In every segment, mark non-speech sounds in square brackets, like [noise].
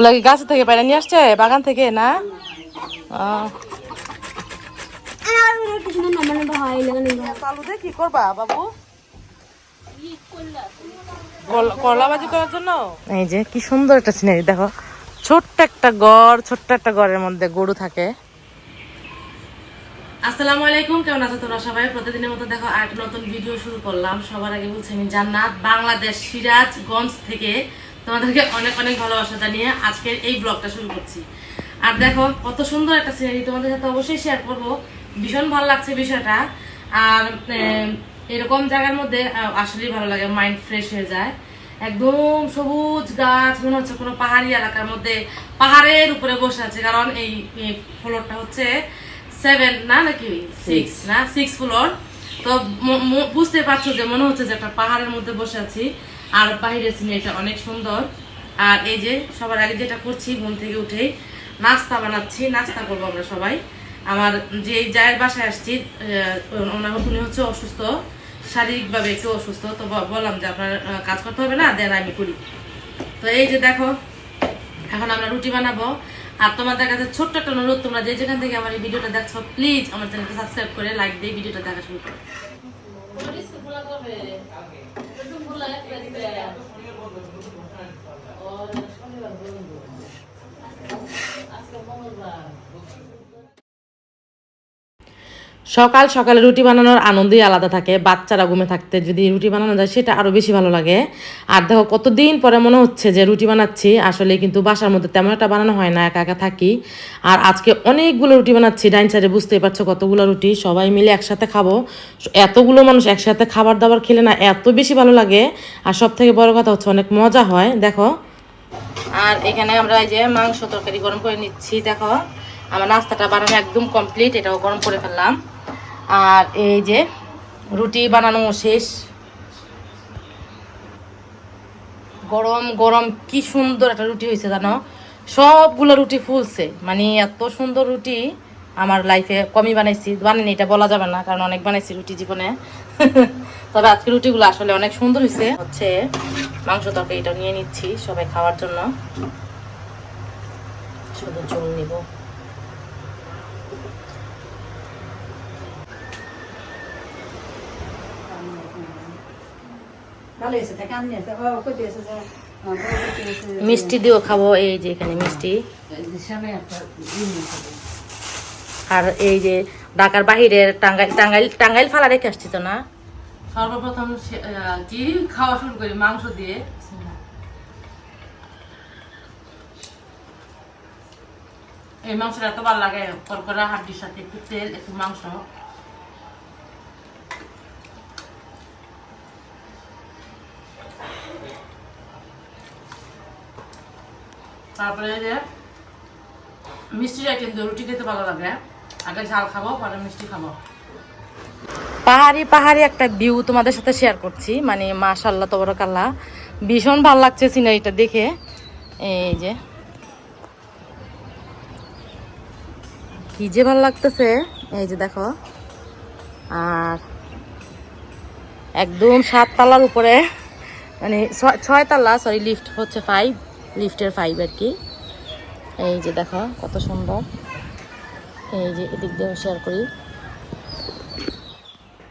ছোলা কি গাছ থেকে বাইরে নিয়ে আসছে? বাগান থেকে না? আহ, কি করবা বাবু? করলা ভাজি করার জন্য? এই যে কি সুন্দর একটা সিনারি দেখো। ছোট্ট একটা গড় ছোট্ট একটা গড়ের মধ্যে গরু থাকে। আসসালামু আলাইকুম কেমন আছো তোমরা সবাই? প্রতিদিনের মতো দেখো আর নতুন ভিডিও শুরু করলাম। সবার আগে বলছি আমি জান্নাত বাংলাদেশ সিরাজগঞ্জ থেকে তোমাদেরকে অনেক অনেক ভালোবাসা জানিয়ে আজকের এই ব্লগটা শুরু করছি। আর দেখো কত সুন্দর একটা সিনারি তোমাদের সাথে অবশ্যই শেয়ার করব। ভীষণ ভালো লাগছে বিষয়টা। আর এরকম জায়গার মধ্যে আসলেই ভালো লাগে মাইন্ড ফ্রেশ হয়ে যায়। একদম সবুজ গাছ মনে হচ্ছে কোনো পাহাড়ি এলাকার মধ্যে পাহাড়ের উপরে বসে আছে। কারণ এই ফ্লোরটা হচ্ছে সেভেন না নাকি? সিক্স না? সিক্স ফ্লোর তো বুঝতে পারছ যে মনে হচ্ছে যে একটা পাহাড়ের মধ্যে বসে আছি। আর বাইরের সিনারিটা অনেক সুন্দর। আর এই যে সবার আগে যেটা করছি, ঘুম থেকে উঠেই নাস্তা বানাচ্ছি, নাস্তা করব আমরা সবাই। আমার যে জায়ের বাসায় আসছি ওনার উনি হচ্ছে অসুস্থ, শারীরিকভাবে একটু অসুস্থ, তো বললাম যে আপনার কাজ করতে হবে না, দেন আমি করি। তো এই যে দেখো, এখন আমরা রুটি বানাবো। আর তোমাদের কাছে ছোট্ট একটা অনুরোধ, তোমরা যে যেখান থেকে আমার এই ভিডিওটা দেখছ প্লিজ আমার চ্যানেলকে সাবস্ক্রাইব করে লাইক দিয়ে ভিডিওটা দেখা শুরু করো। moleque, velho. সকাল সকালে রুটি বানানোর আনন্দই আলাদা থাকে, বাচ্চারা ঘুমে থাকতে যদি রুটি বানানো যায় সেটা আরও বেশি ভালো লাগে। আর দেখো, কতদিন পরে মনে হচ্ছে যে রুটি বানাচ্ছি, আসলে কিন্তু বাসার মধ্যে তেমন একটা বানানো হয় না, একা একা থাকি। আর আজকে অনেকগুলো রুটি বানাচ্ছি, ডাইন সাইডে বুঝতেই পারছ কতগুলো রুটি, সবাই মিলে একসাথে খাব। এতগুলো মানুষ একসাথে খাবার দাবার খেলে না এত বেশি ভালো লাগে। আর সব থেকে বড় কথা হচ্ছে অনেক মজা হয়, দেখো। আর এখানে আমরা এই যে মাংস তরকারি গরম করে নিচ্ছি, দেখো। আমার নাস্তাটা বানানো একদম কমপ্লিট এটাও গরম করে ফেললাম। আর এই যে রুটি বানানো শেষ। গরম গরম, কি সুন্দর একটা রুটি হয়েছে জানো? সবগুলো রুটি ফুলছে। মানে এত সুন্দর রুটি আমার লাইফে কমই বানাইছি। বানাইনি এটা বলা যাবে না, কারণ অনেক বানাইছি রুটি জীবনে। [laughs] তবে আজকে রুটিগুলো আসলে অনেক সুন্দর হয়েছে। হচ্ছে মাংস তরকারিটা নিয়ে নিচ্ছি সবাই খাওয়ার জন্য। শুধু ঝোল নিব ভালো হয়েছে থাকে আমি আছে ও কইতে আছে যে মিষ্টি দিয়েও খাব এই যে এখানে মিষ্টি। আর এই যে ঢাকার বাহিরের টাঙ্গাইল টাঙ্গাইল টাঙ্গাইল ফালা রেখে আসছি তো না? সর্বপ্রথম সে- কি খাওয়া শুরু করি? মাংস দিয়ে? এই মাংসটা এত ভালো লাগে করকরা হাড্ডির সাথে একটু তেল একটু মাংস। তারপরে যে মিষ্টি আইটেম দিয়ে রুটি খেতে ভালো লাগে। আগে ঝাল খাব, পরে মিষ্টি খাব। পাহাড়ি পাহাড়ি একটা ভিউ তোমাদের সাথে শেয়ার করছি। মানে মাশাল্লাহ তবরকাল্লাহ। ভীষণ ভালো লাগছে সিনারিটা দেখে। এই যে। কি যে ভালো লাগতেছে। এই যে দেখো। আর একদম সাত তালার উপরে মানে ছয় তালা সরি লিফট হচ্ছে ফাইভ লিফটের ফাইভ আর কি এই যে দেখো, কত সুন্দর। এই যে এদিক দিয়ে শেয়ার করি।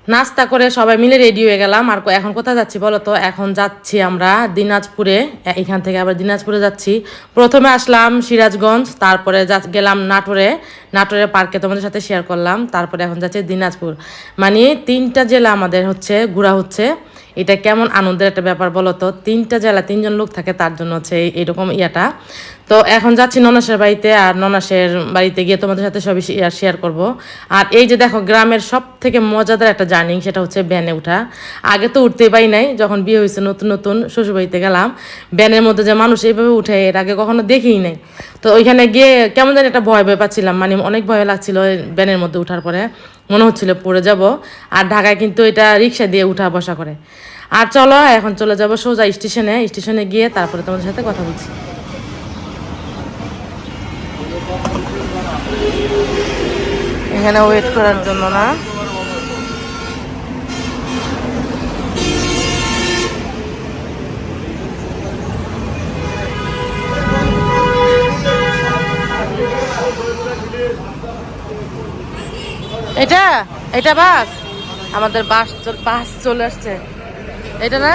নাস্তা করে সবাই মিলে রেডি হয়ে গেলাম। আর এখন কোথায় যাচ্ছি বলো তো? এখন যাচ্ছি আমরা দিনাজপুরে। এখান থেকে আবার দিনাজপুরে যাচ্ছি। প্রথমে আসলাম সিরাজগঞ্জ, তারপরে যা- গেলাম নাটোরে। নাটোরে পার্কে তোমাদের সাথে শেয়ার করলাম। তারপরে এখন যাচ্ছে দিনাজপুর। মানে তিনটা জেলা আমাদের হচ্ছে, ঘোরা হচ্ছে। এটা কেমন আনন্দের একটা ব্যাপার বলো তো তিনটা জেলা, তিনজন লোক থাকে, তার জন্য হচ্ছে এরকম ইয়াটা। তো এখন যাচ্ছি ননাসের বাড়িতে, আর ননাসের বাড়িতে গিয়ে তোমাদের সাথে সবই শেয়ার করব। আর এই যে দেখো, গ্রামের সব থেকে মজাদার একটা জার্নি সেটা হচ্ছে ব্যানে ওঠা। আগে তো উঠতেই পারি নাই, যখন বিয়ে হয়েছে নতুন নতুন, শ্বশুরবাড়িতে গেলাম ব্যানের মধ্যে যে মানুষ এইভাবে উঠে, এর আগে কখনো দেখিই নাই। তো ওইখানে গিয়ে কেমন জানি একটা ভয় ভয় পাচ্ছিলাম মানে অনেক ভয় লাগছিল ব্যানের মধ্যে উঠার পরে। মনে হচ্ছিল পড়ে যাব, আর ঢাকায় কিন্তু এটা রিক্সা দিয়ে উঠা বসা করে। আর চলো, এখন চলে যাব সোজা স্টেশনে। স্টেশনে গিয়ে তারপরে তোমাদের সাথে কথা বলছি। এখানে ওয়েট করার জন্য না। এটা? এটা বাস? আমাদের বাস বাস চলে আসছে। এটা না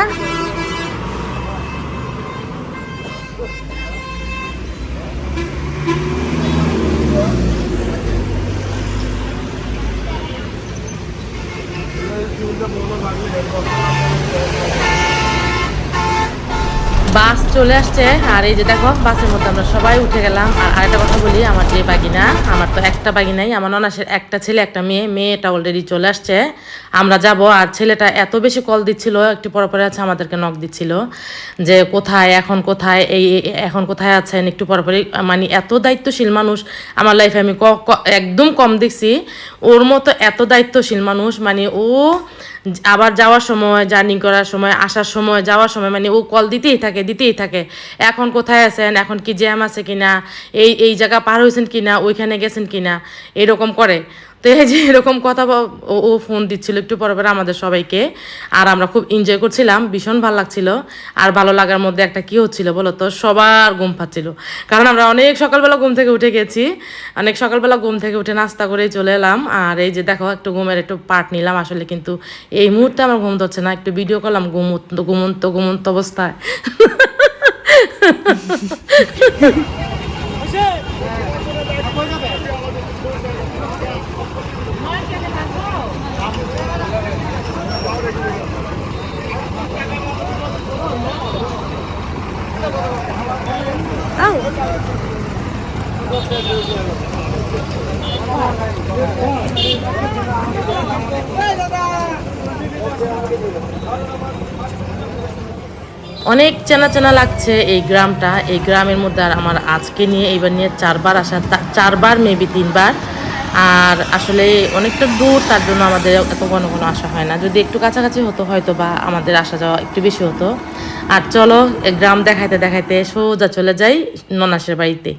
বাস চলে আসছে, আর এই যে দেখো, বাসের মধ্যে আমরা সবাই উঠে গেলাম। আর আরেকটা কথা বলি, আমার যে বাগিনা, আমার তো একটা বাগিনাই আমার ননাসের একটা ছেলে, একটা মেয়ে, মেয়েটা অলরেডি চলে আসছে। আমরা যাব, আর ছেলেটা এত বেশি কল দিচ্ছিল, একটু পরে পরে আছে, আমাদেরকে নক দিচ্ছিল, যে কোথায়, এখন কোথায়, এই এখন কোথায় আছেন, একটু পরে পরে মানে এত দায়িত্বশীল মানুষ, আমার লাইফে আমি একদম কম দেখছি। ওর মতো এত দায়িত্বশীল মানুষ মানে ও আবার যাওয়ার সময় জার্নি করার সময়, আসার সময়, যাওয়ার সময় মানে ও কল দিতেই থাকে দিতেই থাকে, এখন কোথায় আছেন, এখন কি জ্যাম আছে কিনা, এই এই জায়গা পার হয়েছেন কিনা, ওইখানে গেছেন কিনা, এরকম করে। তো এই যে এরকম কথা ও ফোন দিচ্ছিল একটু পরে পরে আমাদের সবাইকে। আর আমরা খুব এনজয় করছিলাম, ভীষণ ভালো লাগছিল। আর ভালো লাগার মধ্যে একটা কি হচ্ছিল বলো তো? সবার ঘুম পাচ্ছিল। কারণ আমরা অনেক সকালবেলা ঘুম থেকে উঠে গেছি। অনেক সকালবেলা ঘুম থেকে উঠে নাস্তা করেই চলে এলাম। আর এই যে দেখো, একটু ঘুমের একটু পার্ট নিলাম। আসলে কিন্তু এই মুহূর্তে আমার ঘুম ধরছে না। একটু ভিডিও করলাম, ঘুমন্ত ঘুমন্ত ঘুমন্ত অবস্থায়। [laughs] অনেক চেনা চেনা লাগছে এই গ্রামটা। এই গ্রামের মধ্যে আর আমার আজকে নিয়ে, এইবার নিয়ে চারবার আসা চারবার মেবি তিনবার। আর আসলে অনেকটা দূর, তার জন্য আমাদের এত ঘন ঘন আসা হয় না। যদি একটু কাছাকাছি হতো হয়তো বা আমাদের আসা যাওয়া একটু বেশি হতো। আর চলো গ্রাম দেখাইতে দেখাইতে সোজা চলে যাই ননাসের বাড়িতে।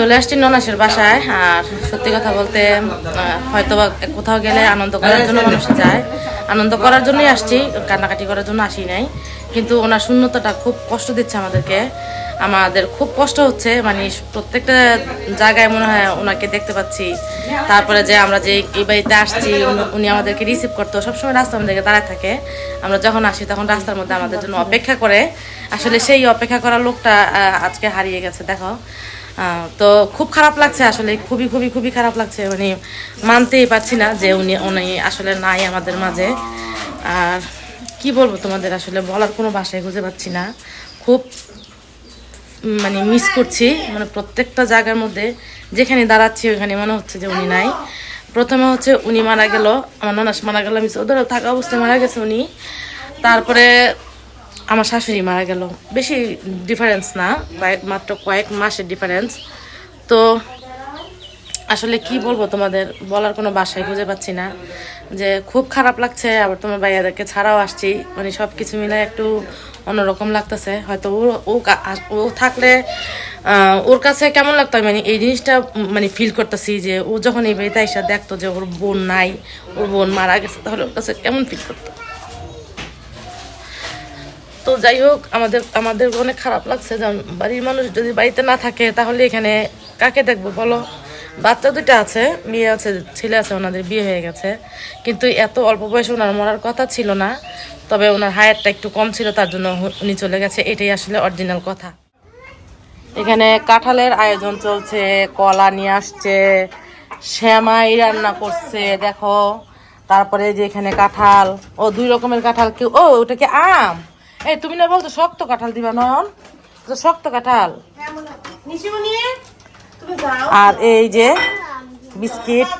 চলে আসছি ননাসের বাসায়, আর সত্যি কথা বলতে হয়তো কোথাও গেলে আনন্দ করার জন্য মানুষ যায়। আনন্দ করার জন্যই আসছি, কান্নাকাটি করার জন্য আসি নাই। কিন্তু ওনার শূন্যতাটা খুব কষ্ট দিচ্ছে আমাদেরকে। আমাদের খুব কষ্ট হচ্ছে মানে প্রত্যেকটা জায়গায় মনে হয় ওনাকে দেখতে পাচ্ছি। তারপরে যে আমরা যে এই বাড়িতে আসছি, উনি- আমাদেরকে রিসিভ করতো, সবসময় রাস্তা আমাদেরকে দাঁড়ায় থাকে। আমরা যখন আসি, তখন রাস্তার মধ্যে আমাদের জন্য অপেক্ষা করে। আসলে সেই অপেক্ষা করার লোকটা আজকে হারিয়ে গেছে, দেখো। তো খুব খারাপ লাগছে আসলে, খুবই খুবই খুবই খারাপ লাগছে। মানে মানতেই পারছি না যে উনি উনি আসলে নাই আমাদের মাঝে। আর কি বলব তোমাদের আসলে, বলার কোনো ভাষায় খুঁজে পাচ্ছি না। খুব মানে মিস করছি। মানে প্রত্যেকটা জায়গার মধ্যে যেখানে দাঁড়াচ্ছি, ওখানে মনে হচ্ছে যে উনি নাই। প্রথমে হচ্ছে উনি মারা গেল, আমার ননাস মারা গেল, আমি ওদের থাকা অবস্থায় মারা গেছে উনি। তারপরে আমার শাশুড়ি মারা গেল। বেশি ডিফারেন্স না, কয়েক, মাত্র কয়েক মাসের ডিফারেন্স তো আসলে কি বলব তোমাদের, বলার কোনো বাসায় খুঁজে পাচ্ছি না। যে খুব খারাপ লাগছে, আবার তোমার ভাইয়াদেরকে ছাড়াও আসছি। মানে সব কিছু মিলে একটু অন্যরকম লাগতেছে। হয়তো ও ও থাকলে ওর কাছে কেমন লাগতো? মানে এই জিনিসটা মানে ফিল করতেছি যে ও যখন এই বাড়িতে এসে দেখতো যে ওর বোন নাই, ওর বোন মারা গেছে, তাহলে ওর কাছে কেমন ফিল করতো? তো যাই হোক, আমাদের আমাদের অনেক খারাপ লাগছে বাড়ির মানুষ যদি বাড়িতে না থাকে, তাহলে এখানে কাকে দেখব বলো? বাচ্চা দুটো আছে, মেয়ে আছে, ছেলে আছে, ওনাদের বিয়ে হয়ে গেছে। কিন্তু এত অল্প বয়সে ওনার মরার কথা ছিল না, তবে ওনার হায়ারটা একটু কম ছিল, তার জন্য উনি চলে গেছে। এটাই আসলে অরিজিনাল কথা। এখানে কাঁঠালের আয়োজন চলছে, কলা নিয়ে আসছে শ্যামাই রান্না করছে, দেখো। তারপরে যে এখানে কাঁঠাল, ও দুই রকমের কাঁঠাল কেউ ও, ওটা কি আম? এই তুমি না বলতো শক্ত কাঁঠাল দিবা নয়ন? তো শক্ত কাঁঠাল। আর এই যে বিস্কিট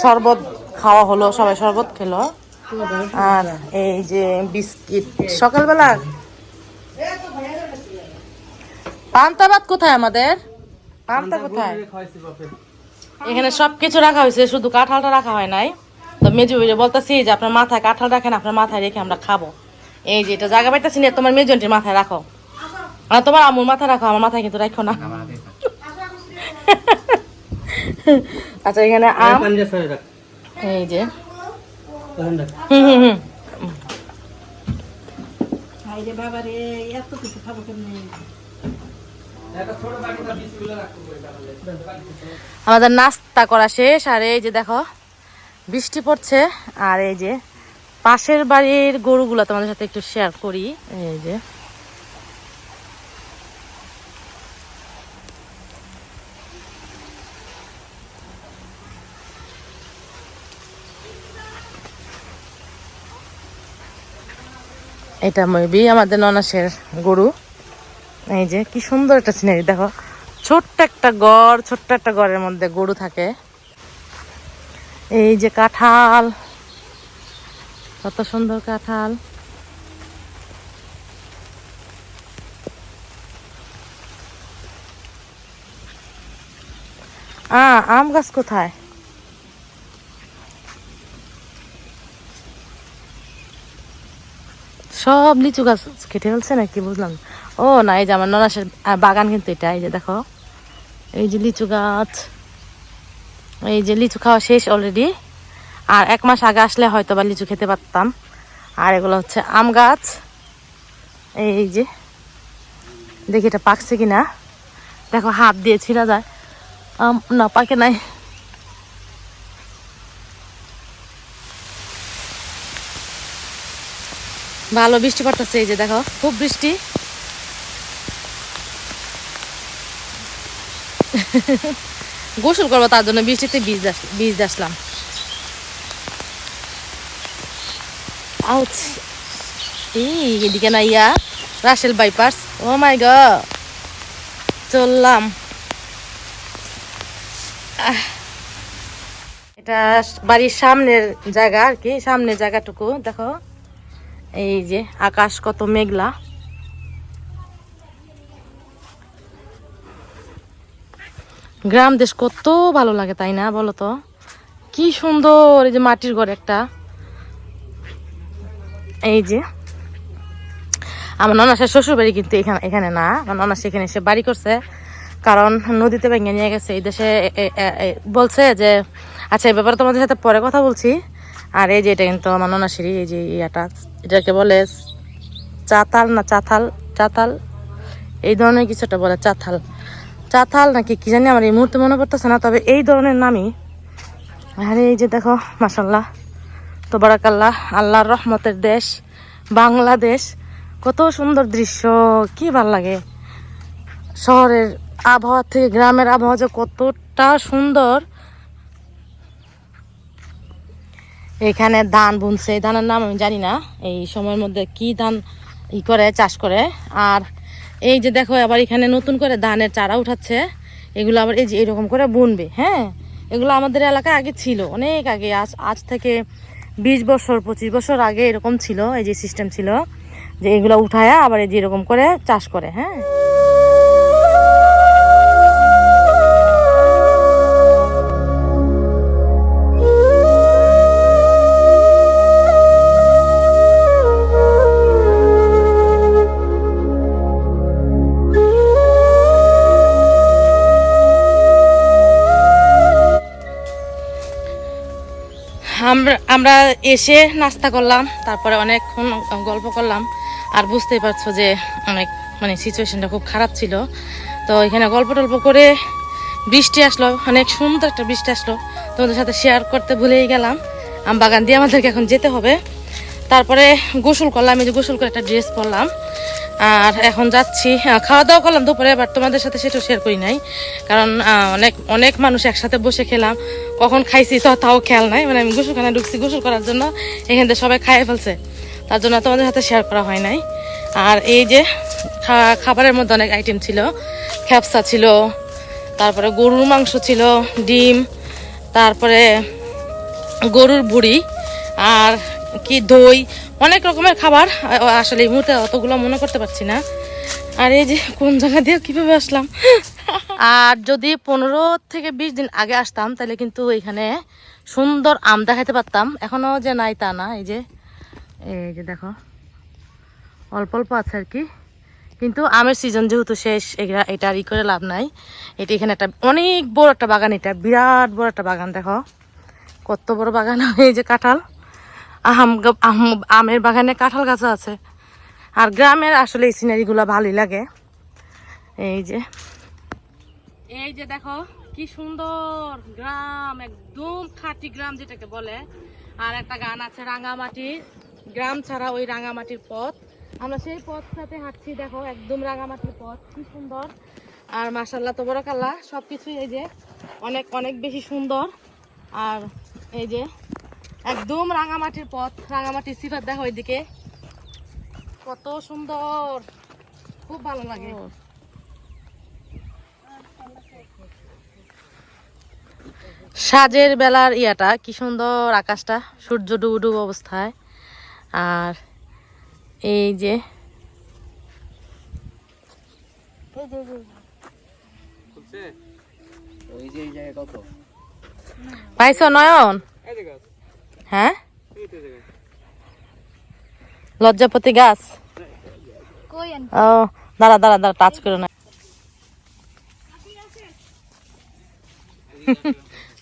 শরবত খাওয়া হলো সবাই শরবত খেলো। আর এই যে বিস্কিট সকালবেলা পান্তা ভাত কোথায় আমাদের? পান্তা কোথায়? এখানে সবকিছু রাখা হয়েছে শুধু কাঁঠালটা রাখা হয় নাই। তো মেজু বলতেছি যে আপনার মাথায় কাঁঠাল রাখেন আপনার মাথায় রেখে আমরা খাব। এই যে এটা জায়গা পাইতেছি না তোমার মেজন্টির মাথায় রাখো। আর তোমার আমুর মাথায় রাখো আমার মাথায় কিন্তু রাখো না। আচ্ছা এখানে আম। এই যে। হুম হুম হুম। এই যে বাবা রে এত কিছু খাব কেমনি? আমাদের নাস্তা করা শেষ আর এই যে দেখো বৃষ্টি পড়ছে আর এই যে পাশের বাড়ির গরুগুলো তোমাদের সাথে একটু শেয়ার করি। এই যে। এটা মেবি আমাদের ননাসের গরু। এই যে, কি সুন্দর একটা সিনারি দেখো। ছোট্ট একটা গড় ছোট্ট একটা গড়ের মধ্যে গরু থাকে। এই যে কাঁঠাল। কত সুন্দর কাঁঠাল। আম গাছ কোথায়? সব লিচু গাছ কেটে ফেলছে নাকি, বুঝলাম। ও, না, এই যে আমার ননাসের বাগান কিন্তু এটা, এই যে দেখো। এই যে লিচু গাছ। এই যে লিচু খাওয়া শেষ অলরেডি আর এক মাস আগে আসলে হয়তো বা লিচু খেতে পারতাম। আর এগুলো হচ্ছে আম গাছ। এই যে, দেখি এটা পাকছে কিনা। দেখো, হাত দিয়ে ছিঁড়া যায়। আম, না, পাকে নাই। ভালো বৃষ্টি পড়তেছে, এই যে দেখো, খুব বৃষ্টি। গোসল করব তার জন্য বৃষ্টিতে বীজ বীজ আসলাম। আউচ। এদিকে না ইয়া রাসেল বাইপাস ও মাই গ, চললাম। এটা বাড়ির সামনের জায়গা আর কি, সামনের জায়গাটুকু, দেখো। এই যে আকাশ কত মেঘলা। গ্রাম দেশ কত ভালো লাগে তাই না, বলো তো? কি সুন্দর, এই যে মাটির ঘর একটা। এই যে, আমার ননাসের শ্বশুর বাড়ি কিন্তু এখানে এখানে না, আমার ননাস এখানে এসে বাড়ি করছে, কারণ নদীতে ভেঙে নিয়ে গেছে, এই দেশে বলছে যে আচ্ছা এই ব্যাপারে তোমাদের সাথে পরে কথা বলছি। আর এই যে, এটা কিন্তু আমার ননাসেরই এই যে ইয়াটা, এটাকে বলে চাতাল না চাতাল চাতাল, এই ধরনের কিছু একটা বলে চাতাল চাতাল নাকি কি জানি আমার এই মুহূর্তে মনে পড়তেছে না, তবে এই ধরনের নামই। আর, এই যে দেখো মাসাল্লাহ তোবারাকাল্লাহ, আল্লাহর রহমতের দেশ, বাংলাদেশ। কত সুন্দর দৃশ্য, কি ভালো লাগে। শহরের আবহাওয়া থেকে গ্রামের আবহাওয়া যে কতটা সুন্দর। এখানে ধান বুনছে। ধানের নাম আমি জানি না, এই সময়ের মধ্যে কি ধান ই করে, চাষ করে। আর এই যে দেখো, আবার এখানে নতুন করে ধানের চারা উঠাচ্ছে। এগুলো আবার এই যে এরকম করে বুনবে হ্যাঁ? এগুলো আমাদের এলাকায় আগে ছিল, অনেক আগে। আজ আজ থেকে বিশ বছর, পঁচিশ বছর আগে এরকম ছিল, এই যে সিস্টেম ছিল, যে এগুলো উঠায় আবার এই যে এরকম করে চাষ করে হ্যাঁ? আমরা এসে নাস্তা করলাম, তারপরে অনেকক্ষণ গল্প করলাম, আর বুঝতেই পারছ যে অনেক মানে সিচুয়েশনটা খুব খারাপ ছিল। তো এখানে গল্প টল্প করে বৃষ্টি আসলো, অনেক সুন্দর একটা বৃষ্টি আসলো। তোমাদের সাথে শেয়ার করতে ভুলেই গেলাম। আম বাগান দিয়ে আমাদেরকে এখন যেতে হবে। তারপরে গোসল করলাম, এই যে গোসল করে একটা ড্রেস পরলাম। আর এখন যাচ্ছি খাওয়া দাওয়া করলাম দুপুরে বাট তোমাদের সাথে সেটাও শেয়ার করি নাই। কারণ অনেক অনেক মানুষ একসাথে বসে খেলাম। কখন খাইছি তো তাও খেয়াল নাই। মানে আমি গোসলখানে ঢুকছি গোসল করার জন্য, এখান থেকে সবাই খাইয়ে ফেলছে। তার জন্য তোমাদের সাথে শেয়ার করা হয় নাই। আর এই যে খাবারের মধ্যে অনেক আইটেম ছিল। খ্যাপসা ছিল, তারপরে গরুর মাংস ছিল, ডিম, তারপরে গরুর বুড়ি আর কি দই অনেক রকমের খাবার আসলে এই মুহূর্তে অতগুলো মনে করতে পারছি না। আর এই যে কোন জায়গা দিয়ে কীভাবে আসলাম? আর যদি পনেরো থেকে বিশ দিন আগে আসতাম, তাহলে কিন্তু এখানে সুন্দর আম দেখাতে পারতাম। এখনও যে নাই তা না, এই যে এই যে দেখো, অল্প অল্প আছে আর কি। কিন্তু আমের সিজন যেহেতু শেষ এগুলা এটা ই করে লাভ নাই। এটা এখানে একটা অনেক বড় একটা বাগান, এটা বিরাট বড় একটা বাগান, দেখো। কত বড় বাগান, এই যে কাঁঠাল। আমের বাগানে কাঁঠাল গাছও আছে। আর গ্রামের আসলে এই সিনারিগুলো ভালোই লাগে। এই যে। এই যে দেখো, কি সুন্দর গ্রাম, একদম খাঁটি গ্রাম যেটাকে বলে। আর একটা গান আছে রাঙামাটির গ্রাম ছাড়া ওই রাঙামাটির পথ। আমরা সেই পথটাতে হাঁটছি, দেখো, একদম রাঙামাটির পথ। কি সুন্দর। আর মাসাল্লাহ তো বড় কাল্লা সব কিছুই এই যে অনেক অনেক বেশি সুন্দর। আর এই যে একদম রাঙামাটির পথ রাঙামাটির সিফাত দেখো ওইদিকে। কত সুন্দর খুব ভালো লাগে। সাজের বেলার ইয়াটা কি সুন্দর আকাশটা সূর্য ডুব ডুবু অবস্থায়। আর এই যে ওই যে এই জায়গায় কত? পাইছ নয়ন? হ্যাঁ? লজ্জাপতি গাছ? ও দাঁড়া দাঁড়া দাঁড়া টাচ করে না।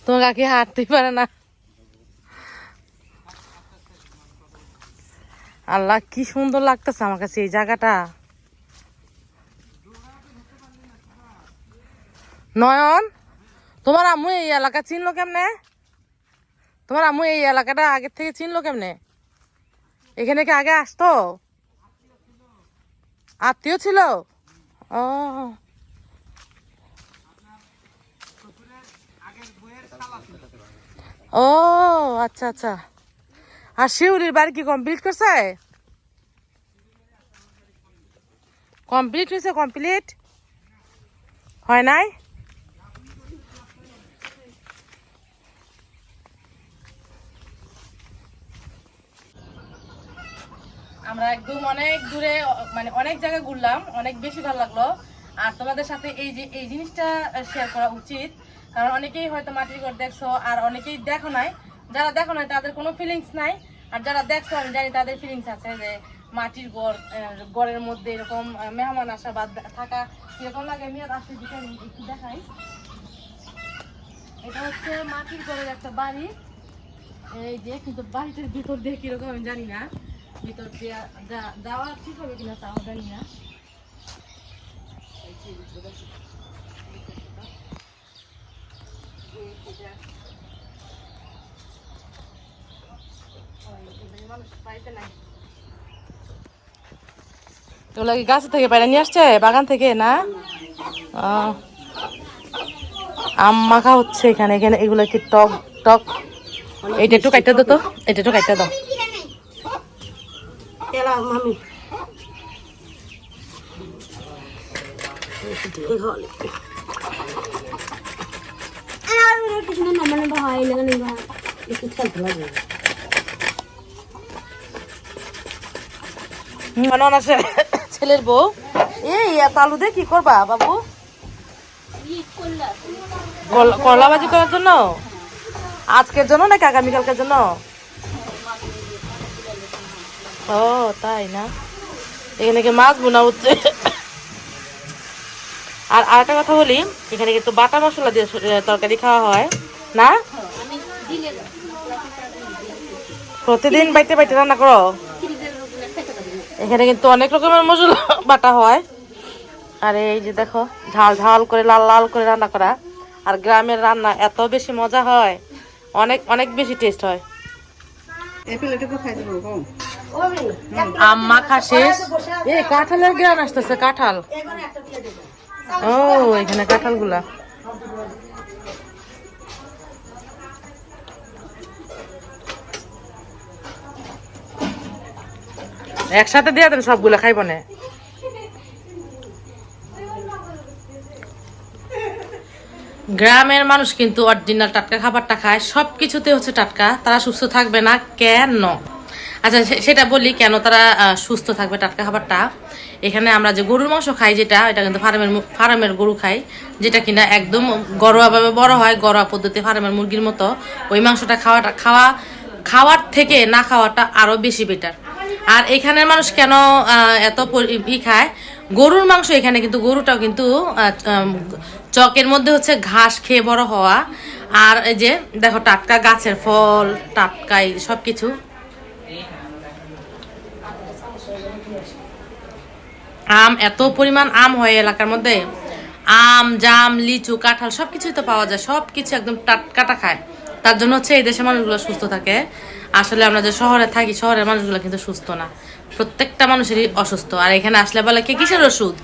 তোমার কাকি হাঁটতেই পারে না। আল্লাহ কি সুন্দর লাগতেছে আমার কাছে এই জায়গাটা। নয়ন তোমার আম্মু এই এলাকা চিনলো কেমনে? তোমার আম্মু এই এলাকাটা আগের থেকে চিনলো কেমনে? এখানে কি আগে আসতো? আত্মীয় ছিল? ও। ও আচ্ছা আচ্ছা। আর শিউলির বাড়ি কি কমপ্লিট করছে? কমপ্লিট হয়েছে কমপ্লিট হয় নাই? আমরা একদম অনেক দূরে মানে অনেক জায়গায় ঘুরলাম অনেক বেশি ভালো লাগল। আর তোমাদের সাথে এই যে এই জিনিসটা শেয়ার করা উচিত কারণ অনেকেই হয়তো মাটির ঘর দেখছ আর অনেকেই দেখো নাই। যারা দেখো নাই তাদের কোনো ফিলিংস নাই। আর যারা দেখছ আমি জানি তাদের ফিলিংস আছে যে মাটির আহ, ঘরের মধ্যে এরকম মেহমান আসা বা থাকা কীরকম লাগে? আর আসলে দেখাই। এটা হচ্ছে মাটির ঘরের একটা বাড়ি। এই যে কিন্তু বাড়িটার ভিতর দিয়ে কীরকম আমি জানি না। ভিতর দিয়ে যা- ঠিক হবে কিনা তাও জানি না। কি গাছ থেকে বাইরে নিয়ে আসছে? বাগান থেকে, না। আম মাখা হচ্ছে এখানে এখানে এগুলো কি টক টক? এটা একটু কাটতে দাও তো এটা একটু কাটতে দাও। এলা মামি। একটু খেলতে লাগে। আছে ছেলের বউ? এই এত আলু দিয়ে কি করবা বাবু? কল- করলা ভাজি করার জন্য? আজকের জন্য নাকি আগামীকালকের জন্য? ও তাই না? এখানে কি মাছ বোনা হচ্ছে? আর আরেকটা কথা বলি, এখানে কিন্তু বাটা মশলা দিয়ে তরকারি খাওয়া হয়। না? প্রতিদিন বাইতে বাইতে রান্না করো? এখানে কিন্তু অনেক রকমের মশলা বাটা হয়। আর এই যে দেখো, ঝাল ঝাল করে, লাল লাল করে রান্না করা। আর গ্রামের রান্না এত বেশি মজা হয়। অনেক অনেক বেশি টেস্ট হয়। এই প্লেটে কোথায় দেবো কম আম্মা খা শেষ এই কাঁঠালের গ্রাম আসতেছে, কাঁঠাল। ও, এখানে কাঁঠালগুলা একসাথে দিয়ে দেন সবগুলা, খাইব গ্রামের মানুষ কিন্তু অরিজিনাল টাটকা খাবারটা খায়। সব কিছুতে হচ্ছে টাটকা। তারা সুস্থ থাকবে না? কেন? আচ্ছা সেটা বলি কেন তারা সুস্থ থাকবে টাটকা খাবারটা? এখানে আমরা যে গরুর মাংস খাই যেটা, এটা কিন্তু ফার্মের ফার্মের গরু খাই, যেটা কিনা একদম ঘরোয়াভাবে বড় হয়, ঘরোয়া পদ্ধতি ফার্মের মুরগির মতো। ওই মাংসটা খাওয়াটা খাওয়া খাওয়ার থেকে না খাওয়াটা আরও বেশি বেটার আর এখানের মানুষ কেন এত ই খায়? গরুর মাংস এখানে কিন্তু, গরুটাও কিন্তু চকের মধ্যে হচ্ছে ঘাস খেয়ে বড় হওয়া। আর এই যে, দেখো টাটকা গাছের ফল টাটকাই সবকিছু। আম, এত পরিমাণ আম হয় এলাকার মধ্যে। আম, জাম, লিচু, কাঁঠাল সব কিছুই তো পাওয়া যায় সব কিছু একদম টাটকাটা খায় তার জন্য হচ্ছে এই দেশের মানুষগুলো সুস্থ থাকে। আসলে আমরা যে শহরে থাকি, শহরের মানুষগুলো কিন্তু সুস্থ না। প্রত্যেকটা মানুষেরই অসুস্থ। আর এখানে আসলে বলে কি, কিসের ওষুধ?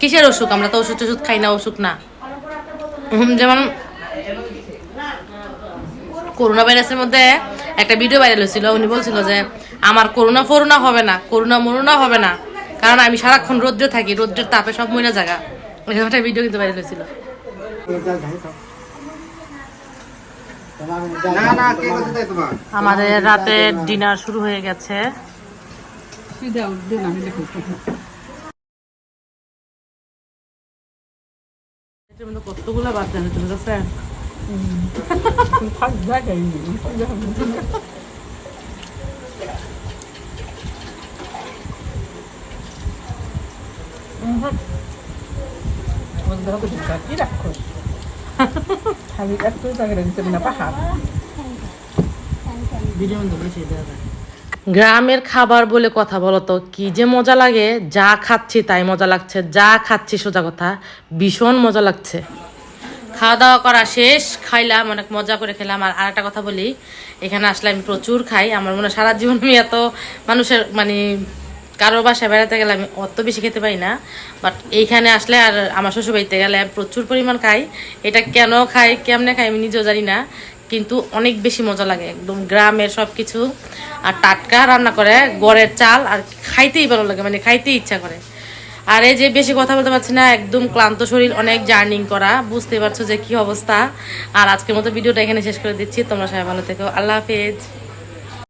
কিসের অসুখ আমরা তো ওষুধ টষুধ খাই না অসুখ না। যেমন করোনা ভাইরাসের মধ্যে একটা ভিডিও ভাইরাল হয়েছিল, উনি বলছিল যে, আমার করোনা ফরোনা হবে না, করোনা মরোনা হবে না। কারণ আমি সারাক্ষণ রৌদ্রে থাকি রৌদ্রের তাপে সব মহিলা জায়গা এরকম একটা ভিডিও কিন্তু ভাইরাল হয়েছিল। না না কে কথা দেয় তোমার? আমাদের রাতের ডিনার শুরু হয়ে গেছে। কতগুলো বাদ দেন তুমি কাছে গ্রামের খাবার বলে কথা বলো তো, কি যে মজা লাগে? যা খাচ্ছি তাই মজা লাগছে, যা খাচ্ছি সোজা কথা, ভীষণ মজা লাগছে। খাওয়া দাওয়া করা শেষ, খাইলাম, অনেক মজা করে খেলাম। আর আরেকটা কথা বলি, এখানে আসলে আমি প্রচুর খাই, আমার মনে সারা জীবন আমি এত মানুষের মানে কারোর বাসায় বেড়াতে গেলে আমি অত বেশি খেতে পারি না বাট এইখানে আসলে আর আমার শ্বশুর বাড়িতে গেলে প্রচুর পরিমাণ খাই। এটা কেন খাই, কেমনে খাই আমি নিজেও জানি না, কিন্তু অনেক বেশি মজা লাগে একদম গ্রামের সব কিছু আর টাটকা রান্না করে, গড়ের চাল, আর খাইতেই ভালো লাগে মানে খাইতেই ইচ্ছা করে। আর এই যে বেশি কথা বলতে পারছি না, একদম ক্লান্ত শরীর, অনেক জার্নিং করা বুঝতে পারছ যে কি অবস্থা। আর আজকের মতো ভিডিওটা এখানে শেষ করে দিচ্ছি, তোমরা সবাই ভালো থেকো, আল্লাহ হাফেজ।